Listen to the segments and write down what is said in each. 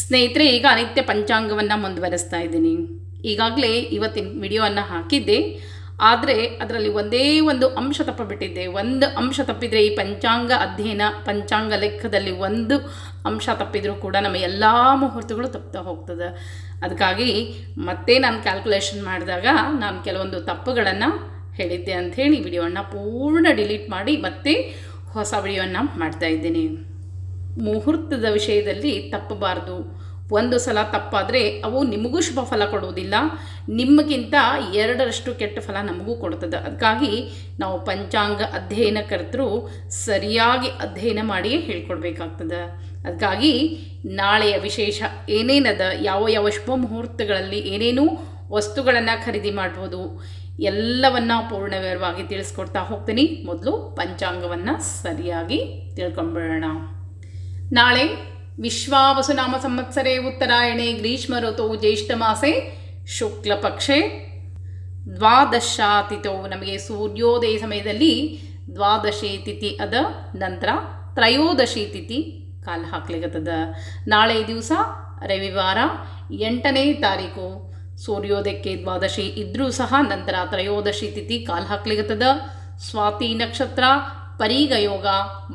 ಸ್ನೇಹಿತರೆ, ಈಗ ಅನಿತ್ಯ ಪಂಚಾಂಗವನ್ನು ಮುಂದುವರೆಸ್ತಾ ಇದ್ದೀನಿ. ಈಗಾಗಲೇ ಇವತ್ತಿನ ವಿಡಿಯೋವನ್ನು ಹಾಕಿದ್ದೆ. ಆದರೆ ಅದರಲ್ಲಿ ಒಂದೇ ಒಂದು ಅಂಶ ತಪ್ಪಿಬಿಟ್ಟಿದ್ದೆ. ಒಂದು ಅಂಶ ತಪ್ಪಿದರೆ ಈ ಪಂಚಾಂಗ ಅಧ್ಯಯನ, ಪಂಚಾಂಗ ಲೆಕ್ಕದಲ್ಲಿ ಒಂದು ಅಂಶ ತಪ್ಪಿದರೂ ಕೂಡ ನಮ್ಮ ಎಲ್ಲ ಮುಹೂರ್ತಗಳು ತಪ್ತಾ ಹೋಗ್ತದೆ. ಅದಕ್ಕಾಗಿ ಮತ್ತೆ ನಾನು ಕ್ಯಾಲ್ಕುಲೇಷನ್ ಮಾಡಿದಾಗ ನಾನು ಕೆಲವೊಂದು ತಪ್ಪುಗಳನ್ನು ಹೇಳಿದ್ದೆ ಅಂಥೇಳಿ ವಿಡಿಯೋವನ್ನು ಪೂರ್ಣ ಡಿಲೀಟ್ ಮಾಡಿ ಮತ್ತೆ ಹೊಸ ವಿಡಿಯೋವನ್ನು ಮಾಡ್ತಾ ಇದ್ದೀನಿ. ಮುಹೂರ್ತದ ವಿಷಯದಲ್ಲಿ ತಪ್ಪಬಾರ್ದು. ಒಂದು ಸಲ ತಪ್ಪಾದರೆ ಅವು ನಿಮಗೂ ಶುಭ ಫಲ ಕೊಡುವುದಿಲ್ಲ. ನಿಮಗಿಂತ ಎರಡರಷ್ಟು ಕೆಟ್ಟ ಫಲ ನಮಗೂ ಕೊಡ್ತದೆ ಅದಕ್ಕಾಗಿ ನಾವು ಪಂಚಾಂಗ ಅಧ್ಯಯನಕರ್ತರು ಸರಿಯಾಗಿ ಅಧ್ಯಯನ ಮಾಡಿಯೇ ಹೇಳ್ಕೊಡ್ಬೇಕಾಗ್ತದೆ. ಅದಕ್ಕಾಗಿ ನಾಳೆಯ ವಿಶೇಷ ಏನೇನದ, ಯಾವ ಯಾವ ಶುಭ ಮುಹೂರ್ತಗಳಲ್ಲಿ ಏನೇನು ವಸ್ತುಗಳನ್ನು ಖರೀದಿ ಮಾಡ್ಬೋದು, ಎಲ್ಲವನ್ನ ಪೂರ್ಣ ವಿವರವಾಗಿ ತಿಳಿಸ್ಕೊಡ್ತಾ ಹೋಗ್ತೀನಿ. ಮೊದಲು ಪಂಚಾಂಗವನ್ನು ಸರಿಯಾಗಿ ತಿಳ್ಕೊಂಬಿಡೋಣ. ನಾಳೆ ವಿಶ್ವಾವಸುನಾಮ ಸಂವತ್ಸರೆ ಉತ್ತರಾಯಣೆ ಗ್ರೀಷ್ಮ ಋತು ಜ್ಯೇಷ್ಠ ಮಾಸೆ ಶುಕ್ಲ ಪಕ್ಷೆ ನಮಗೆ ಸೂರ್ಯೋದಯ ಸಮಯದಲ್ಲಿ ದ್ವಾದಶಿ ತಿಥಿ ಅದ, ನಂತರ ತ್ರಯೋದಶಿ ತಿಥಿ ಕಾಲ ಹಾಕ್ಲಿಕ್ಕತ್ತದ ನಾಳೆ ದಿವಸ ರವಿವಾರ ಎಂಟನೇ ತಾರೀಕು ಸೂರ್ಯೋದಯಕ್ಕೆ ದ್ವಾದಶಿ ಇದ್ದರೂ ಸಹ ನಂತರ ತ್ರಯೋದಶಿ ತಿಥಿ ಕಾಲ ಹಾಕ್ಲಿಕ್ಕತ್ತದ ಸ್ವಾತಿ ನಕ್ಷತ್ರ ಪರೀಗ ಯೋಗ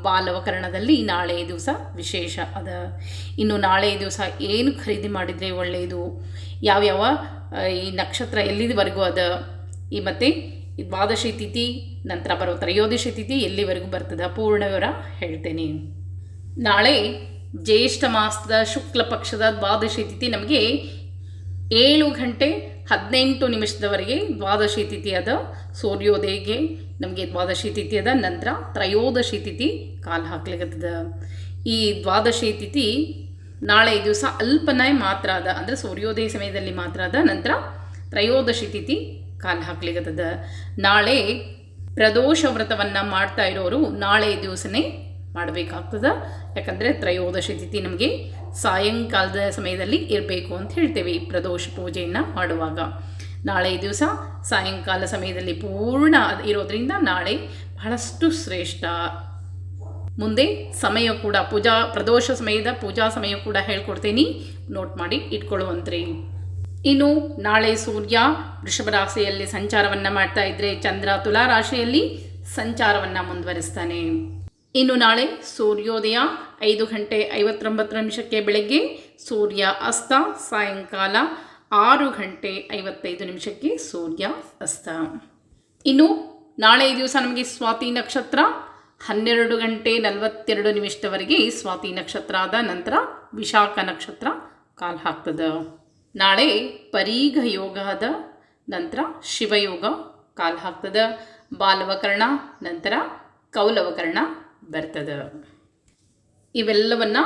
ಬಾಲವಕರಣದಲ್ಲಿ ನಾಳೆ ದಿವಸ ವಿಶೇಷ. ಅದ ಇನ್ನು ನಾಳೆ ದಿವಸ ಏನು ಖರೀದಿ ಮಾಡಿದರೆ ಒಳ್ಳೆಯದು ಯಾವ್ಯಾವ ಈ ನಕ್ಷತ್ರ ಎಲ್ಲಿದವರೆಗೂ ಅದ? ಈ ಮತ್ತು ದ್ವಾದಶಿ ತಿಥಿ, ನಂತರ ಬರೋ ತ್ರಯೋದಶಿ ತಿಥಿ ಎಲ್ಲಿವರೆಗೂ ಬರ್ತದೆ? ಪೂರ್ಣ ವಿವರ ಹೇಳ್ತೇನೆ. ನಾಳೆ ಜ್ಯೇಷ್ಠ ಮಾಸದ ಶುಕ್ಲ ಪಕ್ಷದ ದ್ವಾದಶಿ ತಿಥಿ ನಮಗೆ ಏಳು ಗಂಟೆ ಹದಿನೆಂಟು ನಿಮಿಷದವರೆಗೆ ದ್ವಾದಶಿ ತಿಥಿ ಅದ. ಸೂರ್ಯೋದಯಗೆ ನಮಗೆ ದ್ವಾದಶಿ ತಿಥಿ ಅದ, ನಂತರ ತ್ರಯೋದಶಿ ತಿಥಿ ಕಾಲು ಹಾಕ್ಲಿಕ್ಕತ್ತದ ಈ ದ್ವಾದಶಿ ತಿಥಿ ನಾಳೆ ದಿವಸ ಅಲ್ಪನೇ ಮಾತ್ರ ಅದ, ಅಂದರೆ ಸೂರ್ಯೋದಯ ಸಮಯದಲ್ಲಿ ಮಾತ್ರ ಅದ, ನಂತರ ತ್ರಯೋದಶಿ ತಿಥಿ ಕಾಲು ಹಾಕ್ಲಿಕ್ಕತ್ತದ ನಾಳೆ ಪ್ರದೋಷ ವ್ರತವನ್ನು ಮಾಡ್ತಾ ಇರೋರು ನಾಳೆ ದಿವಸನೇ ಮಾಡಬೇಕಾಗ್ತದ. ಯಾಕಂದರೆ ತ್ರಯೋದಶಿ ತಿಥಿ ನಮಗೆ ಸಾಯಂಕಾಲದ ಸಮಯದಲ್ಲಿ ಇರಬೇಕು ಅಂತ ಹೇಳ್ತೇವೆ ಈ ಪ್ರದೋಷ ಪೂಜೆಯನ್ನು ಮಾಡುವಾಗ. ನಾಳೆ ದಿವಸ ಸಾಯಂಕಾಲ ಸಮಯದಲ್ಲಿ ಪೂರ್ಣ ಇರೋದರಿಂದ ನಾಳೆ ಬಹಳಷ್ಟು ಶ್ರೇಷ್ಠ. ಮುಂದೆ ಸಮಯ ಕೂಡ ಪೂಜಾ, ಪ್ರದೋಷ ಸಮಯದ ಪೂಜಾ ಸಮಯ ಕೂಡ ಹೇಳ್ಕೊಡ್ತೀನಿ. ನೋಟ್ ಮಾಡಿ ಇಟ್ಕೊಳ್ಳುವಂತ್ರಿ. ಇನ್ನು ನಾಳೆ ಸೂರ್ಯ ವೃಷಭ ರಾಶಿಯಲ್ಲಿ ಸಂಚಾರವನ್ನು ಮಾಡ್ತಾ ಇದ್ದರೆ ಚಂದ್ರ ತುಲಾ ರಾಶಿಯಲ್ಲಿ ಸಂಚಾರವನ್ನು ಮುಂದುವರಿಸ್ತಾನೆ. ಇನ್ನು ನಾಳೆ ಸೂರ್ಯೋದಯ ಐದು ಗಂಟೆ ಐವತ್ತೊಂಬತ್ತು ನಿಮಿಷಕ್ಕೆ ಬೆಳಗ್ಗೆ, ಸೂರ್ಯ ಅಸ್ತ, ಸಾಯಂಕಾಲ ಆರು ಗಂಟೆ ಐವತ್ತೈದು ನಿಮಿಷಕ್ಕೆ ಸೂರ್ಯ ಅಸ್ತ. ಇನ್ನು ನಾಳೆ ದಿವಸ ನಮಗೆ ಸ್ವಾತಿ ನಕ್ಷತ್ರ, ಹನ್ನೆರಡು ಗಂಟೆ ನಲವತ್ತೆರಡು ನಿಮಿಷದವರೆಗೆ ಸ್ವಾತಿ ನಕ್ಷತ್ರ ಆದ ನಂತರ ವಿಶಾಖ ನಕ್ಷತ್ರ ಕಾಲು ಹಾಕ್ತದೆ. ನಾಳೆ ಪರೀಘ ಯೋಗ ಆದ ನಂತರ ಶಿವಯೋಗ ಕಾಲು ಹಾಕ್ತದೆ. ಬಾಲವಕರ್ಣ, ನಂತರ ಕೌಲವಕರ್ಣ ಬರ್ತದೆ. ಇವೆಲ್ಲವನ್ನು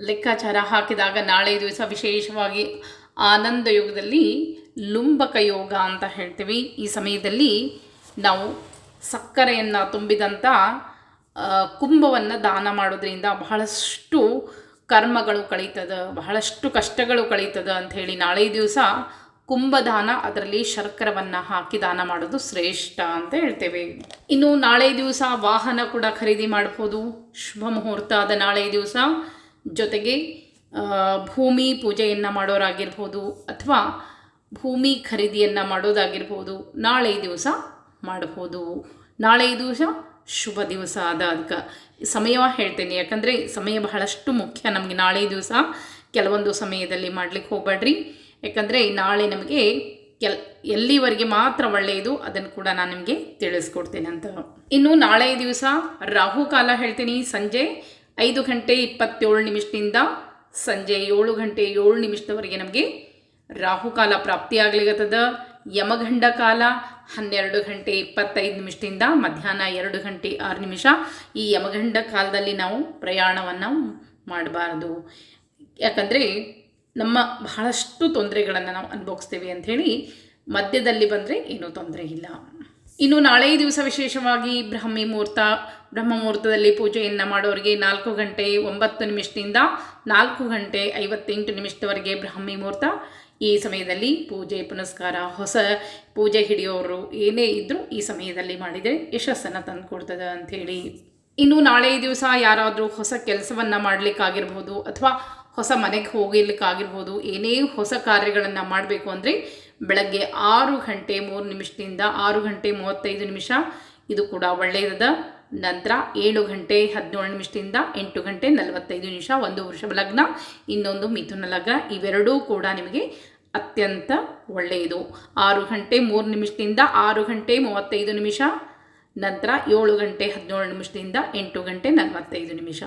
ಲೆಕ್ಕಾಚಾರ ಹಾಕಿದಾಗ ನಾಳೆ ದಿವಸ ವಿಶೇಷವಾಗಿ ಆನಂದ ಯೋಗದಲ್ಲಿ ಲುಂಬಕ ಯೋಗ ಅಂತ ಹೇಳ್ತೀವಿ. ಈ ಸಮಯದಲ್ಲಿ ನಾವು ಸಕ್ಕರೆಯನ್ನು ತುಂಬಿದಂಥ ಕುಂಭವನ್ನು ದಾನ ಮಾಡೋದ್ರಿಂದ ಬಹಳಷ್ಟು ಕರ್ಮಗಳು ಕಳೀತದ, ಬಹಳಷ್ಟು ಕಷ್ಟಗಳು ಕಳೀತದ ಅಂಥೇಳಿ ನಾಳೆ ದಿವಸ ಕುಂಭದಾನ, ಅದರಲ್ಲಿ ಶರ್ಕರವನ್ನು ಹಾಕಿ ದಾನ ಮಾಡೋದು ಶ್ರೇಷ್ಠ ಅಂತ ಹೇಳ್ತೇವೆ. ಇನ್ನು ನಾಳೆ ದಿವಸ ವಾಹನ ಕೂಡ ಖರೀದಿ ಮಾಡ್ಬೋದು. ಶುಭ ಮುಹೂರ್ತ ಆದ ನಾಳೆ ದಿವಸ. ಜೊತೆಗೆ ಭೂಮಿ ಪೂಜೆಯನ್ನು ಮಾಡೋರಾಗಿರ್ಬೋದು ಅಥವಾ ಭೂಮಿ ಖರೀದಿಯನ್ನು ಮಾಡೋದಾಗಿರ್ಬೋದು. ನಾಳೆ ದಿವಸ ಮಾಡಬಹುದು ನಾಳೆ ದಿವಸ ಶುಭ ದಿವಸ ಆದ ಅದಕ್ಕೆ ಸಮಯ ಹೇಳ್ತೇನೆ, ಯಾಕಂದರೆ ಸಮಯ ಬಹಳಷ್ಟು ಮುಖ್ಯ. ನಮಗೆ ನಾಳೆ ದಿವಸ ಕೆಲವೊಂದು ಸಮಯದಲ್ಲಿ ಮಾಡ್ಲಿಕ್ಕೆ ಹೋಗಬೇಡ್ರಿ ಯಾಕಂದರೆ ನಾಳೆ ನಮಗೆ ಕೆಲ್, ಎಲ್ಲಿವರೆಗೆ ಮಾತ್ರ ಒಳ್ಳೆಯದು ಅದನ್ನು ಕೂಡ ನಾನು ನಿಮಗೆ ತಿಳಿಸ್ಕೊಡ್ತೇನೆ ಅಂತ. ಇನ್ನು ನಾಳೆ ದಿವಸ ರಾಹುಕಾಲ ಹೇಳ್ತೀನಿ, ಸಂಜೆ ಐದು ಗಂಟೆ ಇಪ್ಪತ್ತೇಳು ನಿಮಿಷದಿಂದ ಸಂಜೆ ಏಳು ಗಂಟೆ ಏಳು ನಿಮಿಷದವರೆಗೆ ನಮಗೆ ರಾಹುಕಾಲ ಪ್ರಾಪ್ತಿಯಾಗ್ಲಿಗತ್ತದ ಯಮಗಂಡ ಕಾಲ ಹನ್ನೆರಡು ಗಂಟೆ ಇಪ್ಪತ್ತೈದು ನಿಮಿಷದಿಂದ ಮಧ್ಯಾಹ್ನ ಎರಡು ಗಂಟೆ ಆರು ನಿಮಿಷ. ಈ ಯಮಗಂಡ ಕಾಲದಲ್ಲಿ ನಾವು ಪ್ರಯಾಣವನ್ನು ಮಾಡಬಾರ್ದು. ಯಾಕಂದರೆ ನಮ್ಮ ಬಹಳಷ್ಟು ತೊಂದರೆಗಳನ್ನು ನಾವು ಅನುಭವಿಸ್ತೀವಿ ಅಂಥೇಳಿ ಮಧ್ಯದಲ್ಲಿ ಬಂದರೆ ಏನೂ ತೊಂದರೆ ಇಲ್ಲ. ಇನ್ನು ನಾಳೆ ದಿವಸ ವಿಶೇಷವಾಗಿ ಬ್ರಹ್ಮಿ ಮುಹೂರ್ತ, ಬ್ರಹ್ಮ ಮುಹೂರ್ತದಲ್ಲಿ ಪೂಜೆಯನ್ನು ಮಾಡೋರಿಗೆ ನಾಲ್ಕು ಗಂಟೆ ಒಂಬತ್ತು ನಿಮಿಷದಿಂದ ನಾಲ್ಕು ಗಂಟೆ ಐವತ್ತೆಂಟು ನಿಮಿಷದವರೆಗೆ ಬ್ರಹ್ಮಿ ಮುಹೂರ್ತ. ಈ ಸಮಯದಲ್ಲಿ ಪೂಜೆ ಪುನಸ್ಕಾರ, ಹೊಸ ಪೂಜೆ ಹಿಡಿಯೋರು ಏನೇ ಇದ್ದರೂ ಈ ಸಮಯದಲ್ಲಿ ಮಾಡಿದರೆ ಯಶಸ್ಸನ್ನು ತಂದುಕೊಡ್ತದೆ ಅಂಥೇಳಿ ಇನ್ನು ನಾಳೆ ದಿವಸ ಯಾರಾದರೂ ಹೊಸ ಕೆಲಸವನ್ನು ಮಾಡಲಿಕ್ಕಾಗಿರ್ಬೋದು ಅಥವಾ ಹೊಸ ಮನೆಗೆ ಹೋಗಲಿಕ್ಕಾಗಿರ್ಬೋದು, ಏನೇ ಹೊಸ ಕಾರ್ಯಗಳನ್ನು ಮಾಡಬೇಕು ಅಂದರೆ ಬೆಳಗ್ಗೆ ಆರು ಗಂಟೆ ಮೂರು ನಿಮಿಷದಿಂದ ಆರು ಗಂಟೆ ಮೂವತ್ತೈದು ನಿಮಿಷ ಇದು ಕೂಡ ಒಳ್ಳೆಯದ ನಂತರ ಏಳು ಗಂಟೆ ಹದಿನೇಳು ನಿಮಿಷದಿಂದ ಎಂಟು ಗಂಟೆ ನಲವತ್ತೈದು ನಿಮಿಷ ಒಂದು ವೃಷಭ ಲಗ್ನ, ಇನ್ನೊಂದು ಮಿಥುನ ಲಗ್ನ, ಇವೆರಡೂ ಕೂಡ ನಿಮಗೆ ಅತ್ಯಂತ ಒಳ್ಳೆಯದು. ಆರು ಗಂಟೆ ಮೂರು ನಿಮಿಷದಿಂದ ಆರು ಗಂಟೆ ಮೂವತ್ತೈದು ನಿಮಿಷ, ನಂತರ ಏಳು ಗಂಟೆ ಹದಿನೇಳು ನಿಮಿಷದಿಂದ ಎಂಟು ಗಂಟೆ ನಲವತ್ತೈದು ನಿಮಿಷ.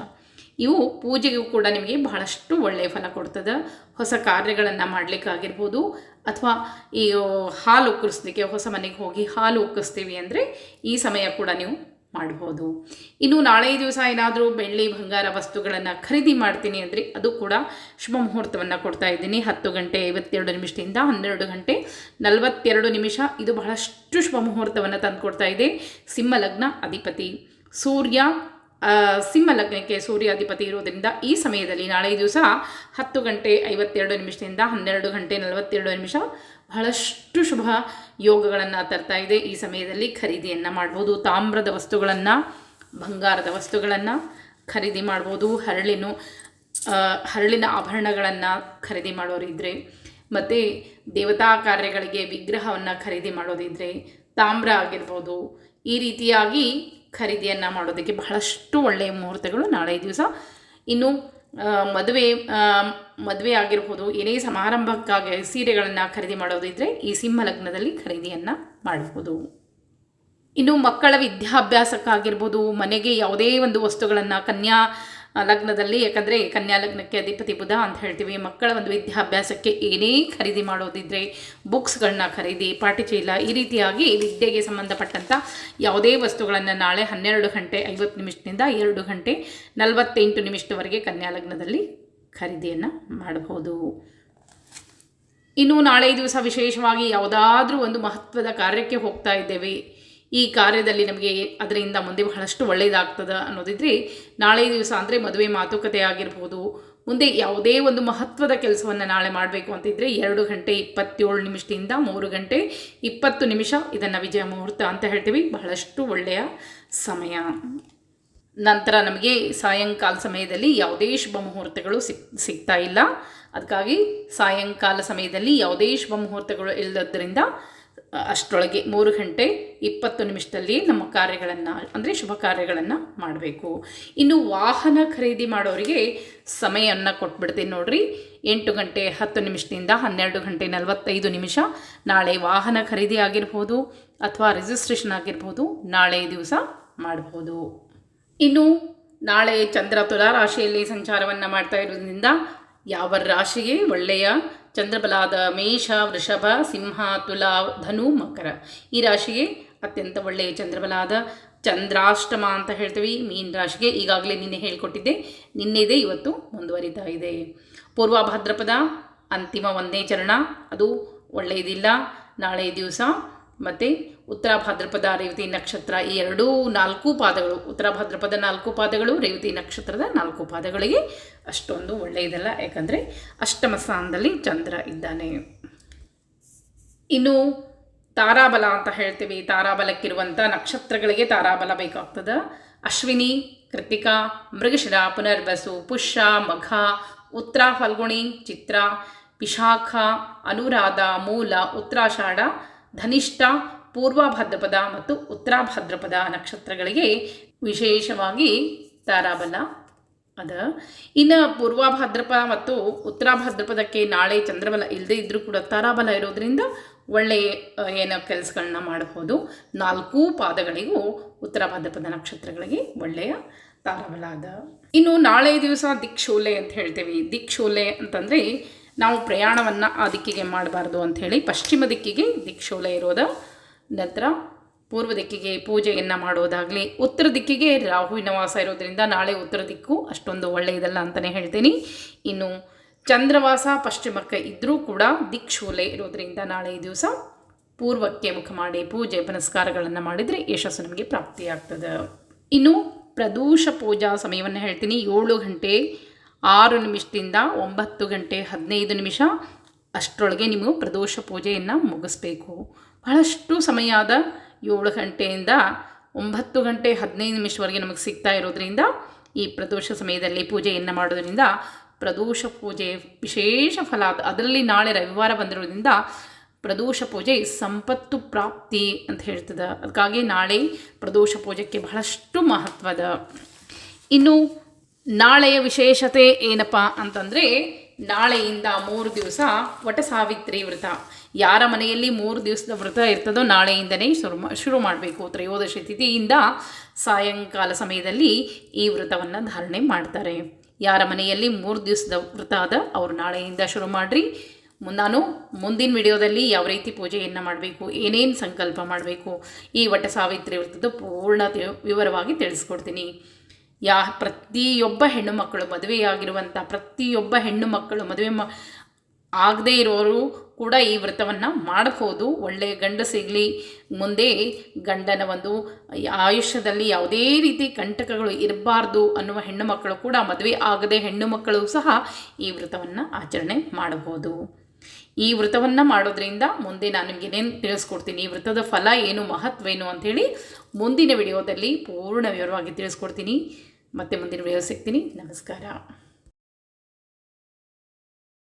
ಇವು ಪೂಜೆಗೂ ಕೂಡ ನಿಮಗೆ ಬಹಳಷ್ಟು ಒಳ್ಳೆಯ ಫಲ ಕೊಡ್ತದೆ. ಹೊಸ ಕಾರ್ಯಗಳನ್ನು ಮಾಡಲಿಕ್ಕಾಗಿರ್ಬೋದು ಅಥವಾ ಈ ಹಾಲು ಉಕ್ಕರಿಸ್ಲಿಕ್ಕೆ ಹೊಸ ಮನೆಗೆ ಹೋಗಿ ಹಾಲು ಉಕ್ಕಿಸ್ತೀವಿ ಅಂದರೆ ಈ ಸಮಯ ಕೂಡ ನೀವು ಮಾಡ್ಬೋದು. ಇನ್ನು ನಾಳೆ ದಿವಸ ಏನಾದರೂ ಬೆಳ್ಳಿ ಬಂಗಾರ ವಸ್ತುಗಳನ್ನು ಖರೀದಿ ಮಾಡ್ತೀನಿ ಅಂದರೆ ಅದು ಕೂಡ ಶುಭ ಮುಹೂರ್ತವನ್ನು ಕೊಡ್ತಾ ಇದ್ದೀನಿ. ಹತ್ತು ಗಂಟೆ ಐವತ್ತೆರಡು ನಿಮಿಷದಿಂದ ಹನ್ನೆರಡು ಗಂಟೆ ನಲವತ್ತೆರಡು ನಿಮಿಷ ಇದು ಬಹಳಷ್ಟು ಶುಭ ಮುಹೂರ್ತವನ್ನು ತಂದುಕೊಡ್ತಾ ಇದೆ. ಸಿಂಹ ಲಗ್ನ ಅಧಿಪತಿ ಸೂರ್ಯ ಸಿಂಹ ಲಗ್ನಕ್ಕೆ ಸೂರ್ಯಾಧಿಪತಿ ಇರೋದರಿಂದ ಈ ಸಮಯದಲ್ಲಿ ನಾಳೆ ದಿವಸ ಹತ್ತು ಗಂಟೆ ಐವತ್ತೆರಡು ನಿಮಿಷದಿಂದ ಹನ್ನೆರಡು ಗಂಟೆ ನಲವತ್ತೆರಡು ನಿಮಿಷ ಬಹಳಷ್ಟು ಶುಭ ಯೋಗಗಳನ್ನು ತರ್ತಾ ಇದೆ. ಈ ಸಮಯದಲ್ಲಿ ಖರೀದಿಯನ್ನು ಮಾಡ್ಬೋದು. ತಾಮ್ರದ ವಸ್ತುಗಳನ್ನು, ಬಂಗಾರದ ವಸ್ತುಗಳನ್ನು ಖರೀದಿ ಮಾಡ್ಬೋದು. ಹರಳಿನ ಹರಳಿನ ಆಭರಣಗಳನ್ನು ಖರೀದಿ ಮಾಡೋರಿದ್ದರೆ ಮತ್ತು ದೇವತಾ ಕಾರ್ಯಗಳಿಗೆ ವಿಗ್ರಹವನ್ನು ಖರೀದಿ ಮಾಡೋದಿದ್ದರೆ ತಾಮ್ರ ಆಗಿರ್ಬೋದು ಈ ರೀತಿಯಾಗಿ ಖರೀದಿಯನ್ನು ಮಾಡೋದಕ್ಕೆ ಬಹಳಷ್ಟು ಒಳ್ಳೆಯ ಮುಹೂರ್ತಗಳು ನಾಳೆ ದಿವಸ. ಇನ್ನು ಮದುವೆ ಮದುವೆ ಆಗಿರ್ಬೋದು, ಏನೇ ಸಮಾರಂಭಕ್ಕಾಗಿ ಸೀರೆಗಳನ್ನು ಖರೀದಿ ಮಾಡೋದಿದ್ದರೆ ಈ ಸಿಂಹ ಲಗ್ನದಲ್ಲಿ ಖರೀದಿಯನ್ನು ಮಾಡಬಹುದು ಇನ್ನು ಮಕ್ಕಳ ವಿದ್ಯಾಭ್ಯಾಸಕ್ಕಾಗಿರ್ಬೋದು, ಮನೆಗೆ ಯಾವುದೇ ಒಂದು ವಸ್ತುಗಳನ್ನು, ಕನ್ಯಾ ಲಗ್ನದಲ್ಲಿ, ಯಾಕಂದರೆ ಕನ್ಯಾ ಲಗ್ನಕ್ಕೆ ಅಧಿಪತಿ ಬುಧ ಅಂತ ಹೇಳ್ತೀವಿ. ಮಕ್ಕಳ ಒಂದು ವಿದ್ಯಾಭ್ಯಾಸಕ್ಕೆ ಏನೇ ಖರೀದಿ ಮಾಡೋದಿದ್ರೆ ಬುಕ್ಸ್ಗಳನ್ನ ಖರೀದಿ ಪಾಟಿಚೀಲ ಈ ರೀತಿಯಾಗಿ ವಿದ್ಯೆಗೆ ಸಂಬಂಧಪಟ್ಟಂಥ ಯಾವುದೇ ವಸ್ತುಗಳನ್ನು ನಾಳೆ ಹನ್ನೆರಡು ಗಂಟೆ ಐವತ್ತು ನಿಮಿಷದಿಂದ ಎರಡು ಗಂಟೆ ನಲವತ್ತೆಂಟು ನಿಮಿಷದವರೆಗೆ ಕನ್ಯಾ ಲಗ್ನದಲ್ಲಿ ಖರೀದಿಯನ್ನು ಮಾಡಬಹುದು. ಇನ್ನು ನಾಳೆ ದಿವಸ ವಿಶೇಷವಾಗಿ ಯಾವುದಾದ್ರೂ ಒಂದು ಮಹತ್ವದ ಕಾರ್ಯಕ್ಕೆ ಹೋಗ್ತಾ ಇದ್ದೇವೆ. ಈ ಕಾರ್ಯದಲ್ಲಿ ನಮಗೆ ಅದರಿಂದ ಮುಂದೆ ಬಹಳಷ್ಟು ಒಳ್ಳೆಯದಾಗ್ತದೆ ಅನ್ನೋದಿದ್ರೆ ನಾಳೆ ದಿವಸ ಅಂದರೆ ಮದುವೆ ಮಾತುಕತೆ ಆಗಿರ್ಬೋದು ಮುಂದೆ ಯಾವುದೇ ಒಂದು ಮಹತ್ವದ ಕೆಲಸವನ್ನು ನಾಳೆ ಮಾಡಬೇಕು ಅಂತಿದ್ರೆ ಎರಡು ಗಂಟೆ ಇಪ್ಪತ್ತೇಳು ನಿಮಿಷದಿಂದ ಮೂರು ಗಂಟೆ ಇಪ್ಪತ್ತು ನಿಮಿಷ ಇದನ್ನು ವಿಜಯ ಮುಹೂರ್ತ ಅಂತ ಹೇಳ್ತೀವಿ. ಬಹಳಷ್ಟು ಒಳ್ಳೆಯ ಸಮಯ. ನಂತರ ನಮಗೆ ಸಾಯಂಕಾಲ ಸಮಯದಲ್ಲಿ ಯಾವುದೇ ಶುಭ ಮುಹೂರ್ತಗಳು ಸಿಕ್ ಸಿಗ್ತಾ ಇಲ್ಲ. ಅದಕ್ಕಾಗಿ ಸಾಯಂಕಾಲ ಸಮಯದಲ್ಲಿ ಯಾವುದೇ ಶುಭ ಮುಹೂರ್ತಗಳು ಇಲ್ಲದ್ದರಿಂದ ಅ, ಅಷ್ಟರೊಳಗೆ ಮೂರು ಗಂಟೆ ಇಪ್ಪತ್ತು ನಿಮಿಷದಲ್ಲಿ ನಮ್ಮ ಕಾರ್ಯಗಳನ್ನು, ಅಂದರೆ ಶುಭ ಕಾರ್ಯಗಳನ್ನು ಮಾಡಬೇಕು. ಇನ್ನು ವಾಹನ ಖರೀದಿ ಮಾಡೋರಿಗೆ ಸಮಯವನ್ನು ಕೊಟ್ಬಿಡ್ತೀನಿ ನೋಡ್ರಿ. ಎಂಟು ಗಂಟೆ ಹತ್ತು ನಿಮಿಷದಿಂದ ಹನ್ನೆರಡು ಗಂಟೆ ನಲವತ್ತೈದು ನಿಮಿಷ. ನಾಳೆ ವಾಹನ ಖರೀದಿ ಆಗಿರ್ಬೋದು ಅಥವಾ ರಿಜಿಸ್ಟ್ರೇಷನ್ ಆಗಿರ್ಬೋದು ನಾಳೆ ದಿವಸ ಮಾಡ್ಬೋದು. ಇನ್ನು ನಾಳೆ ಚಂದ್ರ ತುಲಾ ರಾಶಿಯಲ್ಲಿ ಸಂಚಾರವನ್ನು ಮಾಡ್ತಾ ಇರೋದ್ರಿಂದ ಯಾವ ರಾಶಿಗೆ ಒಳ್ಳೆಯ ಚಂದ್ರಬಲಾದ ಮೇಷ, ವೃಷಭ, ಸಿಂಹ, ತುಲಾ, ಧನು, ಮಕರ. ಈ ರಾಶಿಗೆ ಅತ್ಯಂತ ಒಳ್ಳೆಯ ಚಂದ್ರಬಲಾದ ಚಂದ್ರಾಷ್ಟಮ ಅಂತ ಹೇಳ್ತೀವಿ. ಮೀನ್ ರಾಶಿಗೆ ಈಗಾಗಲೇ ನಿನ್ನೆ ಹೇಳಿಕೊಟ್ಟಿದ್ದೆ. ನಿನ್ನೆದೇ ಇವತ್ತು ಮುಂದುವರಿತಾ ಇದೆ. ಪೂರ್ವ ಭಾದ್ರಪದ ಅಂತಿಮ ಒಂದೇ ಚರಣ. ಅದು ಒಳ್ಳೆಯದಿಲ್ಲ. ನಾಳೆ ದಿವಸ ಮತ್ತು ಉತ್ತರ ಭಾದ್ರಪದ ರೇವತಿ ನಕ್ಷತ್ರ ಈ ಎರಡೂ ನಾಲ್ಕು ಪಾದಗಳು, ಉತ್ತರ ಭಾದ್ರಪದ ನಾಲ್ಕು ಪಾದಗಳು, ರೇವತಿ ನಕ್ಷತ್ರದ ನಾಲ್ಕು ಪಾದಗಳಿಗೆ ಅಷ್ಟೊಂದು ಒಳ್ಳೆಯದಲ್ಲ. ಯಾಕಂದರೆ ಅಷ್ಟಮ ಸ್ಥಾನದಲ್ಲಿ ಚಂದ್ರ ಇದ್ದಾನೆ. ಇನ್ನು ತಾರಾಬಲ ಅಂತ ಹೇಳ್ತೀವಿ. ತಾರಾಬಲಕ್ಕಿರುವಂಥ ನಕ್ಷತ್ರಗಳಿಗೆ ತಾರಾಬಲ ಬೇಕಾಗ್ತದೆ. ಅಶ್ವಿನಿ ಕೃತಿಕಾ ಮೃಗಶಿರ, ಪುನರ್ವಸು, ಪುಷ್ಯ, ಮಘ ಉತ್ತರ ಫಲ್ಗುಣಿ, ಚಿತ್ರ ವಿಶಾಖ ಅನುರಾಧ, ಮೂಲ ಉತ್ತರಾಷಾಢ ಧನಿಷ್ಠ, ಪೂರ್ವ ಭಾದ್ರಪದ ಮತ್ತು ಉತ್ತರ ಭಾದ್ರಪದ ನಕ್ಷತ್ರಗಳಿಗೆ ವಿಶೇಷವಾಗಿ ತಾರಾಬಲ. ಅದ. ಇನ್ನು ಪೂರ್ವ ಭಾದ್ರಪದ ಮತ್ತು ಉತ್ತರ ಭಾದ್ರಪದಕ್ಕೆ ನಾಳೆ ಚಂದ್ರಬಲ ಇಲ್ಲದೇ ಇದ್ದರೂ ಕೂಡ ತಾರಾಬಲ ಇರೋದ್ರಿಂದ ಒಳ್ಳೆಯ ಏನು ಏನೋ ಕೆಲಸಗಳನ್ನ ಮಾಡಬಹುದು ನಾಲ್ಕು ಪಾದಗಳಿಗೂ ಉತ್ತರ ಭಾದ್ರಪದ ನಕ್ಷತ್ರಗಳಿಗೆ ಒಳ್ಳೆಯ ತಾರಾಬಲ ಅದ. ಇನ್ನು ನಾಳೆ ದಿವಸ ದಿಕ್ಷೋಲೆ ಅಂತ ಹೇಳ್ತೇವೆ. ದಿಕ್ಷೋಲೆ ಅಂತಂದರೆ ನಾವು ಪ್ರಯಾಣವನ್ನು ಆ ದಿಕ್ಕಿಗೆ ಮಾಡಬಾರ್ದು ಅಂಥೇಳಿ ಪಶ್ಚಿಮ ದಿಕ್ಕಿಗೆ ದಿಕ್ಷೋಲೆ ಇರೋದ. ನಂತರ ಪೂರ್ವ ದಿಕ್ಕಿಗೆ ಪೂಜೆಯನ್ನು ಮಾಡೋದಾಗಲಿ, ಉತ್ತರ ದಿಕ್ಕಿಗೆ ರಾಹುವಿನ ವಾಸ ಇರೋದ್ರಿಂದ ನಾಳೆ ಉತ್ತರ ದಿಕ್ಕು ಅಷ್ಟೊಂದು ಒಳ್ಳೆಯದಲ್ಲ ಅಂತಲೇ ಹೇಳ್ತೀನಿ. ಇನ್ನು ಚಂದ್ರವಾಸ ಪಶ್ಚಿಮಕ್ಕೆ ಇದ್ದರೂ ಕೂಡ ದಿಕ್ಷೂಲೆ ಇರೋದರಿಂದ ನಾಳೆ ದಿವಸ ಪೂರ್ವಕ್ಕೆ ಮುಖ ಮಾಡಿ ಪೂಜೆ ಪುನಸ್ಕಾರಗಳನ್ನು ಮಾಡಿದರೆ ಯಶಸ್ಸು ನಮಗೆ ಪ್ರಾಪ್ತಿಯಾಗ್ತದೆ. ಇನ್ನು ಪ್ರದೋಷ ಪೂಜಾ ಸಮಯವನ್ನು ಹೇಳ್ತೀನಿ. ಏಳು ಗಂಟೆ ಆರು ನಿಮಿಷದಿಂದ ಒಂಬತ್ತು ಗಂಟೆ ಹದಿನೈದು ನಿಮಿಷ ಅಷ್ಟರೊಳಗೆ ನೀವು ಪ್ರದೋಷ ಪೂಜೆಯನ್ನು ಮುಗಿಸ್ಬೇಕು. ಬಹಳಷ್ಟು ಸಮಯ ಆದ ಏಳು ಗಂಟೆಯಿಂದ ಒಂಬತ್ತು ಗಂಟೆ ಹದಿನೈದು ನಿಮಿಷವರೆಗೆ ನಮಗೆ ಸಿಗ್ತಾ ಇರೋದ್ರಿಂದ ಈ ಪ್ರದೋಷ ಸಮಯದಲ್ಲಿ ಪೂಜೆಯನ್ನು ಮಾಡೋದರಿಂದ ಪ್ರದೋಷ ಪೂಜೆ ವಿಶೇಷ ಫಲ ಅದರಲ್ಲಿ ನಾಳೆ ರವಿವಾರ ಬಂದಿರೋದ್ರಿಂದ ಪ್ರದೋಷ ಪೂಜೆ ಸಂಪತ್ತು ಪ್ರಾಪ್ತಿ ಅಂತ ಹೇಳ್ತದೆ. ಅದಕ್ಕಾಗಿ ನಾಳೆ ಪ್ರದೋಷ ಪೂಜೆಗೆ ಬಹಳಷ್ಟು ಮಹತ್ವದ ಇನ್ನು ನಾಳೆಯ ವಿಶೇಷತೆ ಏನಪ್ಪ ಅಂತಂದರೆ, ನಾಳೆಯಿಂದ ಮೂರು ದಿವಸ ವಟ ಸಾವಿತ್ರಿ ವ್ರತ. ಯಾರ ಮನೆಯಲ್ಲಿ ಮೂರು ದಿವಸದ ವ್ರತ ಇರ್ತದೋ ನಾಳೆಯಿಂದನೇ ಶುರು ಶುರು ಮಾಡಬೇಕು. ತ್ರಯೋದಶಿ ತಿಥಿಯಿಂದ ಸಾಯಂಕಾಲ ಸಮಯದಲ್ಲಿ ಈ ವ್ರತವನ್ನು ಧಾರಣೆ ಮಾಡ್ತಾರೆ. ಯಾರ ಮನೆಯಲ್ಲಿ ಮೂರು ದಿವಸದ ವ್ರತ ಅದ, ಅವರು ನಾಳೆಯಿಂದ ಶುರು ಮಾಡಿರಿ. ನಾನು ಮುಂದಿನ ವಿಡಿಯೋದಲ್ಲಿ ಯಾವ ರೀತಿ ಪೂಜೆಯನ್ನು ಮಾಡಬೇಕು, ಏನೇನು ಸಂಕಲ್ಪ ಮಾಡಬೇಕು, ಈ ವಟ ಸಾವಿತ್ರಿ ವ್ರತದ ಪೂರ್ಣ ವಿವರವಾಗಿ ತಿಳಿಸ್ಕೊಡ್ತೀನಿ. ಯಾ ಪ್ರತಿಯೊಬ್ಬ ಹೆಣ್ಣು ಮಕ್ಕಳು ಮದುವೆಯಾಗಿರುವಂಥ ಪ್ರತಿಯೊಬ್ಬ ಹೆಣ್ಣು ಮಕ್ಕಳು ಮದುವೆ ಮ ಆಗದೇ ಇರೋರು ಕೂಡ ಈ ವ್ರತವನ್ನು ಮಾಡಬಹುದು. ಒಳ್ಳೆಯ ಗಂಡ ಸಿಗಲಿ ಮುಂದೆ ಗಂಡನ ಒಂದು ಆಯುಷ್ಯದಲ್ಲಿ ಯಾವುದೇ ರೀತಿ ಕಂಟಕಗಳು ಇರಬಾರ್ದು ಅನ್ನುವ ಹೆಣ್ಣು ಮಕ್ಕಳು ಕೂಡ ಮದುವೆ ಆಗದೆ ಹೆಣ್ಣು ಮಕ್ಕಳು ಸಹ ಈ ವ್ರತವನ್ನು ಆಚರಣೆ ಮಾಡಬಹುದು. ಈ ವ್ರತವನ್ನು ಮಾಡೋದ್ರಿಂದ ಮುಂದೆ ನಾನು ನಿಮ್ಗೆ ಏನೇನು ತಿಳಿಸ್ಕೊಡ್ತೀನಿ, ಈ ವ್ರತದ ಫಲ ಏನು, ಮಹತ್ವೇನು ಅಂಥೇಳಿ ಮುಂದಿನ ವಿಡಿಯೋದಲ್ಲಿ ಪೂರ್ಣ ವಿವರವಾಗಿ ತಿಳಿಸ್ಕೊಡ್ತೀನಿ. ಮತ್ತೆ ಮುಂದಿನ ವಿಡಿಯೋ ಸಿಗ್ತೀನಿ. ನಮಸ್ಕಾರ.